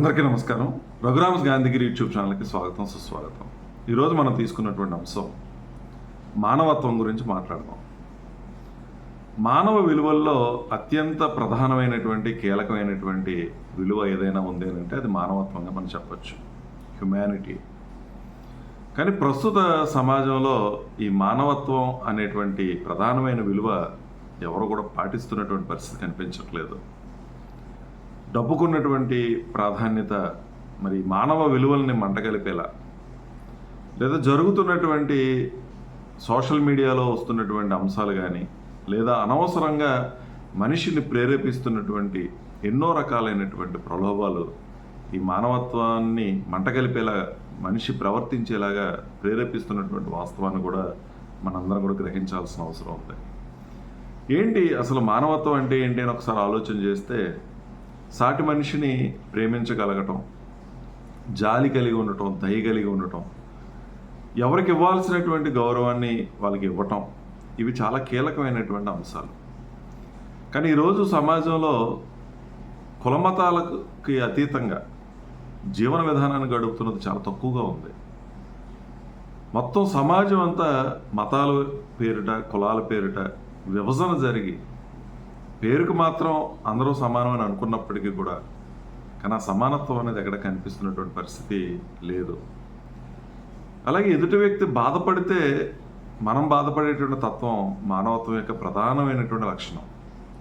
అందరికీ నమస్కారం. రఘురామస్ గాంధీగిరి యూట్యూబ్ ఛానల్కి స్వాగతం సుస్వాగతం. ఈరోజు మనం తీసుకున్నటువంటి అంశం మానవత్వం గురించి మాట్లాడదాం. మానవ విలువల్లో అత్యంత ప్రధానమైనటువంటి కీలకమైనటువంటి విలువ ఏదైనా ఉంది అంటే అది మానవత్వంగా మనం చెప్పచ్చు. హ్యుమానిటీ కానీ ప్రస్తుత సమాజంలో ఈ మానవత్వం అనేటువంటి ప్రధానమైన విలువ ఎవరు కూడా పాటిస్తున్నటువంటి పరిస్థితి కనిపించట్లేదు. డబ్బుకున్నటువంటి ప్రాధాన్యత మరి మానవ విలువల్ని మంటగలిపేలా లేదా జరుగుతున్నటువంటి సోషల్ మీడియాలో వస్తున్నటువంటి అంశాలు కానీ లేదా అనవసరంగా మనిషిని ప్రేరేపిస్తున్నటువంటి ఎన్నో రకాలైనటువంటి ప్రలోభాలు ఈ మానవత్వాన్ని మంటగలిపేలా మనిషి ప్రవర్తించేలాగా ప్రేరేపిస్తున్నటువంటి వాస్తవాన్ని కూడా మనందరం కూడా గ్రహించాల్సిన అవసరం ఉంది. ఏంటి అసలు మానవత్వం అంటే ఏంటి అని ఒకసారి ఆలోచన చేస్తే సాటి మనిషిని ప్రేమించగలగటం జాలి కలిగి ఉండటం దయ కలిగి ఉండటం ఎవరికి ఇవ్వాల్సినటువంటి గౌరవాన్ని వాళ్ళకి ఇవ్వటం ఇవి చాలా కీలకమైనటువంటి అంశాలు. కానీ ఈరోజు సమాజంలో కులమతాలకి అతీతంగా జీవన విధానాన్ని గడుపుతున్నది చాలా తక్కువగా ఉంది. మొత్తం సమాజం అంతా మతాల పేరిట కులాల పేరిట విభజన జరిగి పేరుకు మాత్రం అందరూ సమానం అని అనుకున్నప్పటికీ కూడా కానీ ఆ సమానత్వం అనేది ఎక్కడ కనిపిస్తున్నటువంటి పరిస్థితి లేదు. అలాగే ఎదుటి వ్యక్తి బాధపడితే మనం బాధపడేటువంటి తత్వం మానవత్వం యొక్క ప్రధానమైనటువంటి లక్షణం.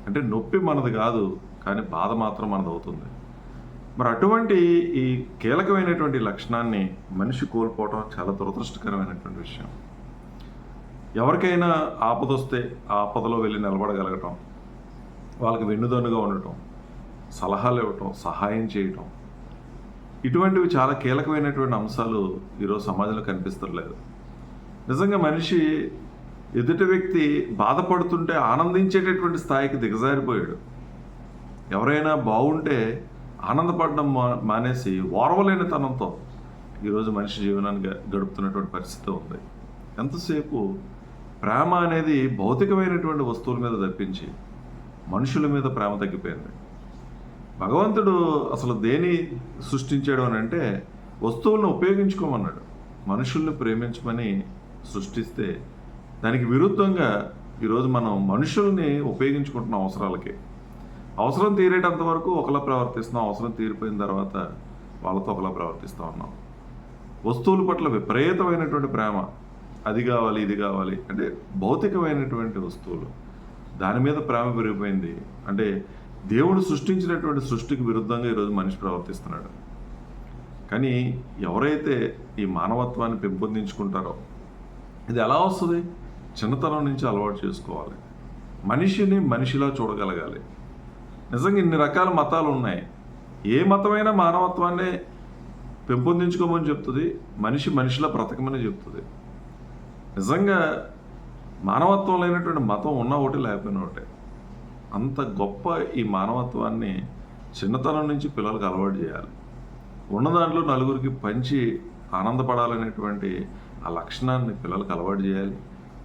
అంటే నొప్పి మనది కాదు కానీ బాధ మాత్రం మనది అవుతుంది. మరి అటువంటి ఈ కీలకమైనటువంటి లక్షణాన్ని మనిషి కోల్పోవటం చాలా దురదృష్టకరమైనటువంటి విషయం. ఎవరికైనా ఆపద వస్తే ఆ ఆపదలో వెళ్ళి నిలబడగలగటం వాళ్ళకి వెన్నుదన్నుగా ఉండటం సలహాలు ఇవ్వటం సహాయం చేయటం. ఇటువంటివి చాలా కీలకమైనటువంటి అంశాలు ఈరోజు సమాజంలో కనిపిస్తలేదు. నిజంగా మనిషి ఎదుటి వ్యక్తి బాధపడుతుంటే ఆనందించేటటువంటి స్థాయికి దిగజారిపోయాడు. ఎవరైనా బాగుంటే ఆనందపడడం మా మానేసి ఓర్వలేని తనంతో ఈరోజు మనిషి జీవనాన్ని గ- గడుపుతున్నటువంటి పరిస్థితి ఉంది. ఎంతసేపు ప్రేమ అనేది భౌతికమైనటువంటి వస్తువుల మీద తప్పించి మనుషుల మీద ప్రేమ తగ్గిపోయింది. భగవంతుడు అసలు దేని సృష్టించాడు అని అంటే వస్తువులను ఉపయోగించుకోమన్నాడు. మనుషుల్ని ప్రేమించమని సృష్టిస్తే దానికి విరుద్ధంగా ఈరోజు మనం మనుషుల్ని ఉపయోగించుకుంటున్న అవసరాలకి అవసరం తీరేటంత వరకు ఒకలా ప్రవర్తిస్తున్నాం అవసరం తీరిపోయిన తర్వాత వాళ్ళతో ఒకలా ప్రవర్తిస్తూ ఉన్నాం. వస్తువుల పట్ల విపరీతమైనటువంటి ప్రేమ అది కావాలి ఇది కావాలి అంటే భౌతికమైనటువంటి వస్తువులు. దాని మీద ప్రేమ పెరిగిపోయింది. అంటే దేవుడు సృష్టించినటువంటి సృష్టికి విరుద్ధంగా ఈరోజు మనిషి ప్రవర్తిస్తున్నాడు. కానీ ఎవరైతే ఈ మానవత్వాన్ని పెంపొందించుకుంటారో ఇది ఎలా వస్తుంది? చిన్నతనం నుంచి అలవాటు చేసుకోవాలి. మనిషిని మనిషిలా చూడగలగాలి. నిజంగా ఇన్ని రకాల మతాలు ఉన్నాయి. ఏ మతమైనా మానవత్వాన్ని పెంపొందించుకోమని చెప్తుంది. మనిషి మనిషిలా బ్రతకమని చెప్తుంది. నిజంగా మానవత్వం లేనటువంటి మతం ఉన్న ఒకటి లేకపోయినా ఒకటి. అంత గొప్ప ఈ మానవత్వాన్ని చిన్నతనం నుంచి పిల్లలకు అలవాటు చేయాలి. ఉన్న దాంట్లో నలుగురికి పంచి ఆనందపడాలనేటువంటి ఆ లక్షణాన్ని పిల్లలకు అలవాటు చేయాలి.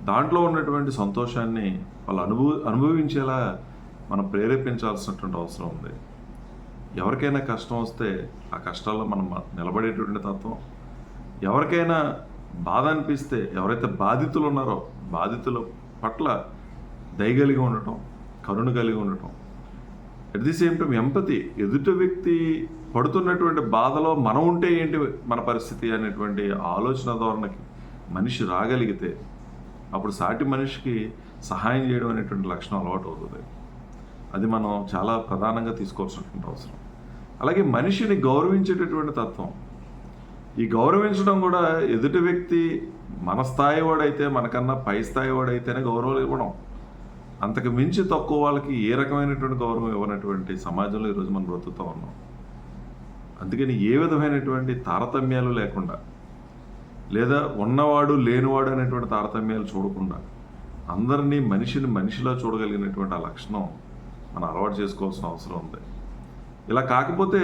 దాంట్లో ఉన్నటువంటి సంతోషాన్ని వాళ్ళు అనుభవ అనుభవించేలా మనం ప్రేరేపించాల్సినటువంటి అవసరం ఉంది. ఎవరికైనా కష్టం వస్తే ఆ కష్టాల్లో మనం నిలబడేటువంటి తత్వం. ఎవరికైనా బాధ అనిపిస్తే ఎవరైతే బాధితులు ఉన్నారో బాధితుల పట్ల దయగలిగి ఉండటం కరుణ కలిగి ఉండటం. At the same time empathy ఎదుటి వ్యక్తి పడుతున్నటువంటి బాధలో మనం ఉంటే ఏంటి మన పరిస్థితి అనేటువంటి ఆలోచన ధోరణకి మనిషి రాగలిగితే అప్పుడు సాటి మనిషికి సహాయం చేయడం అనేటువంటి లక్షణం అలవాటు అవుతుంది అది మనం చాలా ప్రధానంగా తీసుకోవాల్సినటువంటి అవసరం. అలాగే మనిషిని గౌరవించేటటువంటి తత్వం. ఈ గౌరవించడం కూడా ఎదుటి వ్యక్తి మన స్థాయి వాడైతే మనకన్నా పై స్థాయి వాడైతేనే గౌరవం ఇవ్వడం. అంతకు మించి తక్కువ వాళ్ళకి ఏ రకమైనటువంటి గౌరవం ఇవ్వనటువంటి సమాజంలో ఈరోజు మనం బ్రతుకుతూ ఉన్నాం. అందుకని ఏ విధమైనటువంటి తారతమ్యాలు లేకుండా లేదా ఉన్నవాడు లేనివాడు అనేటువంటి తారతమ్యాలు చూడకుండా అందరినీ మనిషిని మనిషిలా చూడగలిగినటువంటి ఆ లక్షణం మనం అలవాటు చేసుకోవాల్సిన అవసరం ఉంది. ఇలా కాకపోతే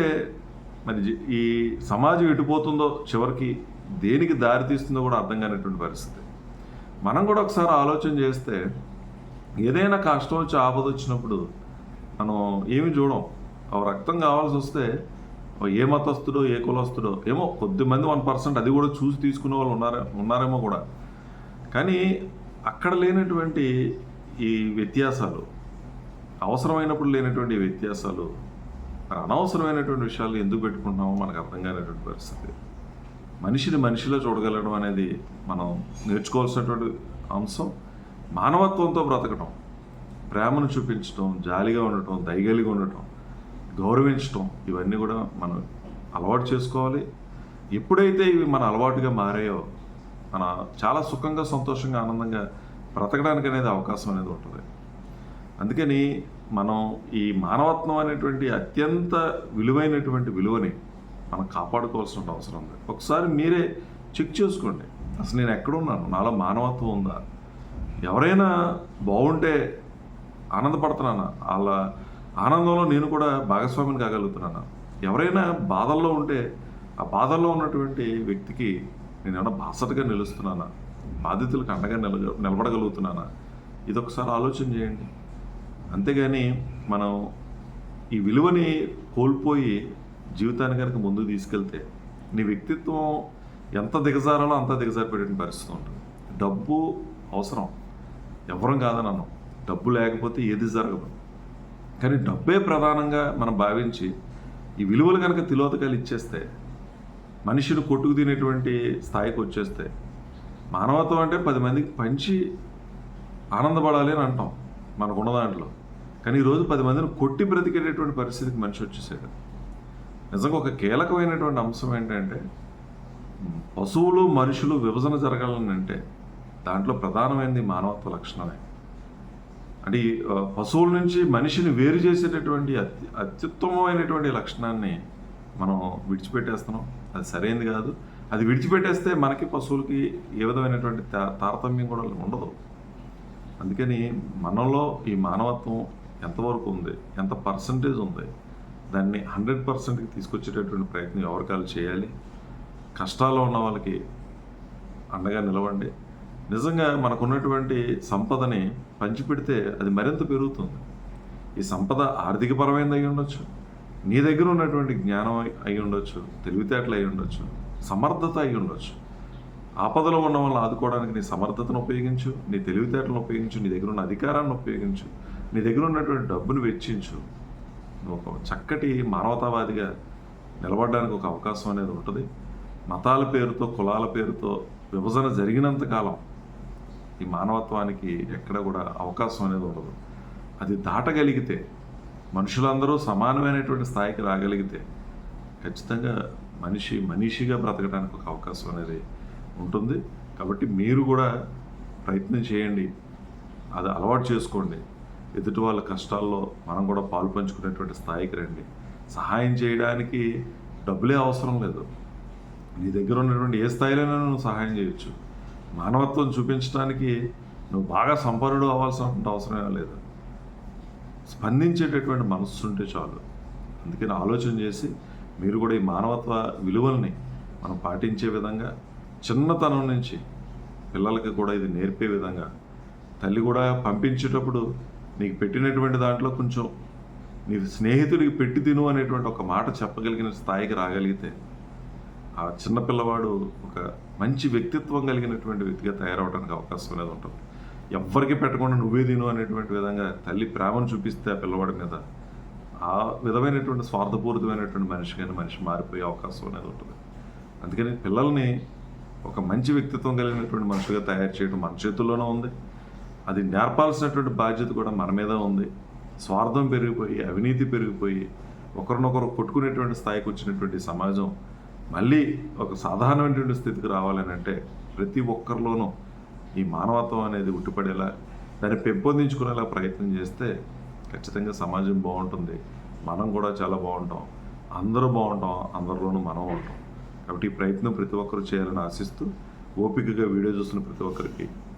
మరి ఈ సమాజం ఎటుపోతుందో చివరికి దేనికి దారి తీస్తుందో కూడా అర్థం కానిటువంటి పరిస్థితి. మనం కూడా ఒకసారి ఆలోచన చేస్తే ఏదైనా కష్టం వచ్చి ఆపద వచ్చినప్పుడు మనం ఏమి చూడం? ఆ రక్తం కావాల్సి వస్తే ఏ మతస్థుడో ఏ కులస్తుడో ఏమో కొద్దిమంది వన్ పర్సెంట్ అది కూడా చూసి తీసుకునే వాళ్ళు ఉన్నారే ఉన్నారేమో కూడా. కానీ అక్కడ లేనటువంటి ఈ వ్యత్యాసాలు అవసరమైనప్పుడు లేనటువంటి వ్యత్యాసాలు అనవసరమైనటువంటి విషయాలు ఎందుకు పెట్టుకుంటున్నామో మనకు అర్థం కానిటువంటి పరిస్థితి. మనిషిని మనిషిలో చూడగలగడం అనేది మనం నేర్చుకోవాల్సినటువంటి అంశం. మానవత్వంతో బ్రతకటం ప్రేమను చూపించడం జాలిగా ఉండటం దయగలిగా ఉండటం గౌరవించటం ఇవన్నీ కూడా మనం అలవాటు చేసుకోవాలి. ఎప్పుడైతే ఇవి మన అలవాటుగా మారాయో మన చాలా సుఖంగా సంతోషంగా ఆనందంగా బ్రతకడానికి అనేది అవకాశం అనేది ఉంటుంది. అందుకని మనం ఈ మానవత్వం అనేటువంటి అత్యంత విలువైనటువంటి విలువని మనం కాపాడుకోవాల్సిన అవసరం ఉంది. ఒకసారి మీరే చెక్ చేసుకోండి. అసలు నేను ఎక్కడున్నాను నాలో మానవత్వం ఉందా? ఎవరైనా బాగుంటే ఆనందపడుతున్నానా? వాళ్ళ ఆనందంలో నేను కూడా భాగస్వామిని కాగలుగుతున్నానా? ఎవరైనా బాధల్లో ఉంటే ఆ బాధల్లో ఉన్నటువంటి వ్యక్తికి నేను ఏమైనా బాసటగా నిలుస్తున్నానా? బాధితులకు అండగా నిల నిలబడగలుగుతున్నానా? ఇదొకసారి ఆలోచన చేయండి. అంతేగాని మనం ఈ విలువని కోల్పోయి జీవితాన్ని కనుక ముందుకు తీసుకెళ్తే నీ వ్యక్తిత్వం ఎంత దిగజారాలో అంత దిగజారిపోయే పరిస్థితి ఉంటుంది. డబ్బు అవసరం. ఎవరం కాదని అన్నాం. డబ్బు లేకపోతే ఏది జరగదు. కానీ డబ్బే ప్రధానంగా మనం భావించి ఈ విలువలు కనుక తిలోతకాలు ఇచ్చేస్తే మనిషిని కొట్టుకు తినేటువంటి స్థాయికి వచ్చేస్తే మానవత్వం అంటే పది మందికి పంచి ఆనందపడాలి అని అంటాం మనకున్న దాంట్లో. కానీ ఈరోజు పది మందిని కొట్టి బ్రతికేటటువంటి పరిస్థితికి మనిషి వచ్చేసాడు. నిజంగా ఒక కీలకమైనటువంటి అంశం ఏంటంటే పశువులు మనుషులు విభజన జరగాలని అంటే దాంట్లో ప్రధానమైనది మానవత్వ లక్షణమే. అంటే పశువుల నుంచి మనిషిని వేరు చేసేటటువంటి అత్య అత్యుత్తమమైనటువంటి లక్షణాన్ని మనం విడిచిపెట్టేస్తున్నాం. అది సరైనది కాదు. అది విడిచిపెట్టేస్తే మనకి పశువులకి ఏ విధమైనటువంటి తా- తారతమ్యం కూడా ఉండదు. అందుకని మనలో ఈ మానవత్వం ఎంతవరకు ఉంది ఎంత పర్సంటేజ్ ఉంది దాన్ని హండ్రెడ్ పర్సెంట్కి తీసుకొచ్చేటటువంటి ప్రయత్నం ఎవరికాలు చేయాలి? కష్టాల్లో ఉన్న వాళ్ళకి అండగా నిలవండి. నిజంగా మనకున్నటువంటి సంపదని పంచిపెడితే అది మరింత పెరుగుతుంది. ఈ సంపద ఆర్థికపరమైనది అయి ఉండొచ్చు. నీ దగ్గర ఉన్నటువంటి జ్ఞానం అయి ఉండొచ్చు. తెలివితేటలు అయి ఉండొచ్చు. సమర్థత అయి ఉండొచ్చు. ఆపదలో ఉన్న వాళ్ళని ఆదుకోవడానికి నీ సమర్థతను ఉపయోగించు. నీ తెలివితేటలను ఉపయోగించు. నీ దగ్గర ఉన్న అధికారాన్ని ఉపయోగించు. నీ దగ్గర ఉన్నటువంటి డబ్బును వెచ్చించు. ఒక చక్కటి మానవతావాదిగా నిలబడడానికి ఒక అవకాశం అనేది ఉంటుంది. మతాల పేరుతో కులాల పేరుతో విభజన జరిగినంత కాలం ఈ మానవత్వానికి ఎక్కడ కూడా అవకాశం అనేది ఉండదు. అది దాటగలిగితే మనుషులందరూ సమానమైనటువంటి స్థాయికి రాగలిగితే ఖచ్చితంగా మనిషి మనిషిగా బ్రతకడానికి ఒక అవకాశం అనేది ఉంటుంది. కాబట్టి మీరు కూడా ప్రయత్నం చేయండి. అది అలవాటు చేసుకోండి. ఎదుటి వాళ్ళ కష్టాల్లో మనం కూడా పాలు పంచుకునేటువంటి స్థాయికి రండి. సహాయం చేయడానికి డబ్బులే అవసరం లేదు. నీ దగ్గర ఉన్నటువంటి ఏ స్థాయిలోనైనా నువ్వు సహాయం చేయొచ్చు. మానవత్వం చూపించడానికి నువ్వు బాగా సంపన్నుడు అవ్వాల్సిన అవసరమే లేదు. స్పందించేటటువంటి మనస్సు ఉంటే చాలు. అందుకని ఆలోచన చేసి మీరు కూడా ఈ మానవత్వ విలువల్ని మనం పాటించే విధంగా చిన్నతనం నుంచి పిల్లలకి కూడా ఇది నేర్పే విధంగా తల్లి కూడా పంపించేటప్పుడు నీకు పెట్టినటువంటి దాంట్లో కొంచెం నీ స్నేహితుడికి పెట్టి తిను అనేటువంటి ఒక మాట చెప్పగలిగిన స్థాయికి రాగలిగితే ఆ చిన్న పిల్లవాడు ఒక మంచి వ్యక్తిత్వం కలిగినటువంటి వ్యక్తిగా తయారవడానికి అవకాశం అనేది ఉంటుంది. ఎవ్వరికి పెట్టకుండా నువ్వే తిను అనేటువంటి విధంగా తల్లి ప్రేమను చూపిస్తే ఆ పిల్లవాడి మీద ఆ విధమైనటువంటి స్వార్థపూరితమైనటువంటి మనిషిగానే మనిషి మారిపోయే అవకాశం అనేది ఉంటుంది. అందుకని పిల్లల్ని ఒక మంచి వ్యక్తిత్వం కలిగినటువంటి మనుషులుగా తయారు చేయడం మన చేతుల్లోనే ఉంది. అది నేర్పాల్సినటువంటి బాధ్యత కూడా మన మీద ఉంది. స్వార్థం పెరిగిపోయి అవినీతి పెరిగిపోయి ఒకరినొకరు కొట్టుకునేటువంటి స్థాయికి వచ్చినటువంటి సమాజం మళ్ళీ ఒక సాధారణమైనటువంటి స్థితికి రావాలని అంటే ప్రతి ఒక్కరిలోనూ ఈ మానవత్వం అనేది ఉట్టిపడేలా దాన్ని పెంపొందించుకునేలా ప్రయత్నం చేస్తే ఖచ్చితంగా సమాజం బాగుంటుంది. మనం కూడా చాలా బాగుంటాం. అందరూ బాగుంటాం. అందరిలోనూ మనం ఉంటాం. కాబట్టి ఈ ప్రయత్నం ప్రతి ఒక్కరు చేయాలని ఆశిస్తూ ఓపికగా వీడియో చూస్తున్న ప్రతి ఒక్కరికి